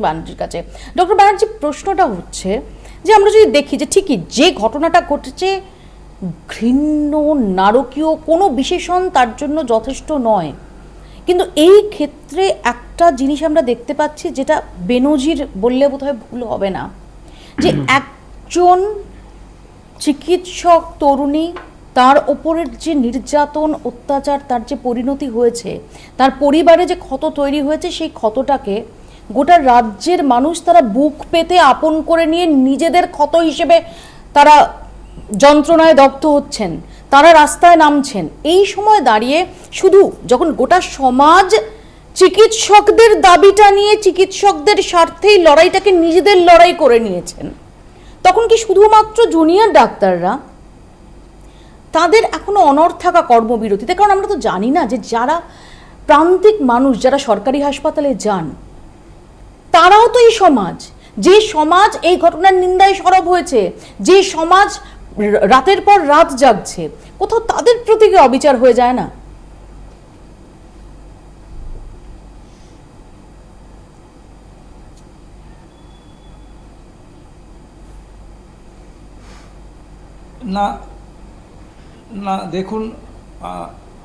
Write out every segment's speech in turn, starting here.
ব্যানার্জির কাছে। ডক্টর ব্যানার্জি, প্রশ্নটা হচ্ছে যে, আমরা যদি দেখি যে ঠিকই যে ঘটনাটা ঘটেছে, ঘৃণ্য, নারকীয় কোনো বিশেষণ তার জন্য যথেষ্ট নয়। কিন্তু এই ক্ষেত্রে একটা জিনিস আমরা দেখতে পাচ্ছি যেটা বেনজির বললে বোধহয় ভুল হবে না। যে একজন চিকিৎসক তরুণী, তার ওপরের যে নির্যাতন, অত্যাচার, তার যে পরিণতি হয়েছে, তার পরিবারে যে ক্ষত তৈরি হয়েছে, সেই ক্ষতটাকে গোটা রাজ্যের মানুষ তারা বুক পেতে আপন করে নিয়ে নিজেদের ক্ষত হিসেবে তারা যন্ত্রণায় দগ্ধ হচ্ছেন, তারা রাস্তায় নামছেন। এই সময় দাঁড়িয়ে শুধু যখন গোটা সমাজ চিকিৎসকদের দাবিটা নিয়ে চিকিৎসকদের স্বার্থেই লড়াইটাকে নিজেদের লড়াই করে নিয়েছেন, তখন কি শুধুমাত্র জুনিয়র ডাক্তাররা? তাদের এখনও অনর থাকা কর্মবিরতিতে, কারণ আমরা তো জানি না যে যারা প্রান্তিক মানুষ, যারা সরকারি হাসপাতালে যান তারাও তো এই সমাজ। যে সমাজ এই ঘটনার নিন্দায় সরব হয়েছে, যে সমাজ রাতের পর রাত জাগছে, কোথাও তাদের প্রতি অবিচার হয়ে যায় না? না না, দেখুন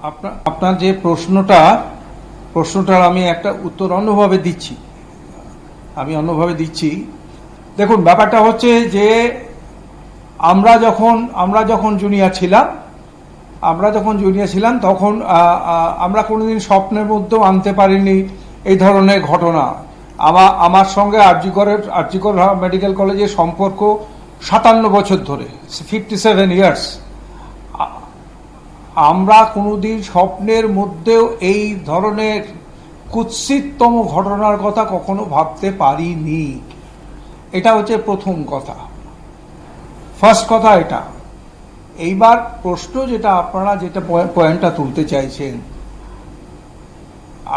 আপনার আপনার যে প্রশ্নটা, প্রশ্নটার আমি একটা উত্তর অন্যভাবে দিচ্ছি। আমি অন্যভাবে দিচ্ছি। দেখুন, ব্যাপারটা হচ্ছে যে আমরা যখন আমরা যখন জুনিয়র ছিলাম, আমরা যখন জুনিয়র ছিলাম, তখন আমরা কোনোদিন স্বপ্নের মধ্যেও আনতে পারিনি এই ধরনের ঘটনা। আমার আমার সঙ্গে আরজিকরের, আরজিকর মেডিকেল কলেজের সম্পর্ক সাতান্ন বছর ধরে ফিফটি সেভেন ইয়ার্স আমরা কোনোদিন স্বপ্নের মধ্যেও এই ধরনের কুৎসিততম ঘটনার কথা কখনো ভাবতে পারিনি। এটা হচ্ছে প্রথম কথা। ফার্স্ট কথা এটা। এইবার প্রশ্ন যেটা আপনারা যেটা পয়েন্টটা তুলতে চাইছেন,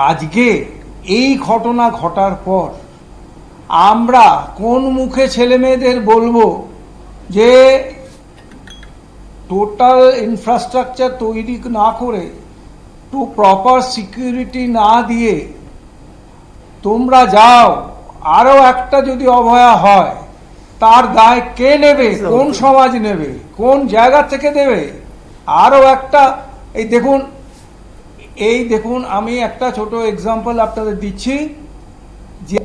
আজকে এই ঘটনা ঘটার পর আমরা কোন মুখে ছেলে মেয়েদের বলব যে টোটাল ইনফ্রাস্ট্রাকচার তৈরি না করে টু প্রপার সিকিউরিটি না দিয়ে তোমরা যাও আরও একটা যদি অভয়া হয় তার দায় কে নেবে কোন সমাজ নেবে কোন জায়গা থেকে দেবে আরও একটা এই দেখুন এই দেখুন আমি একটা ছোট এক্সাম্পল আপনাদের দিচ্ছি যে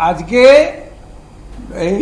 আজকে এই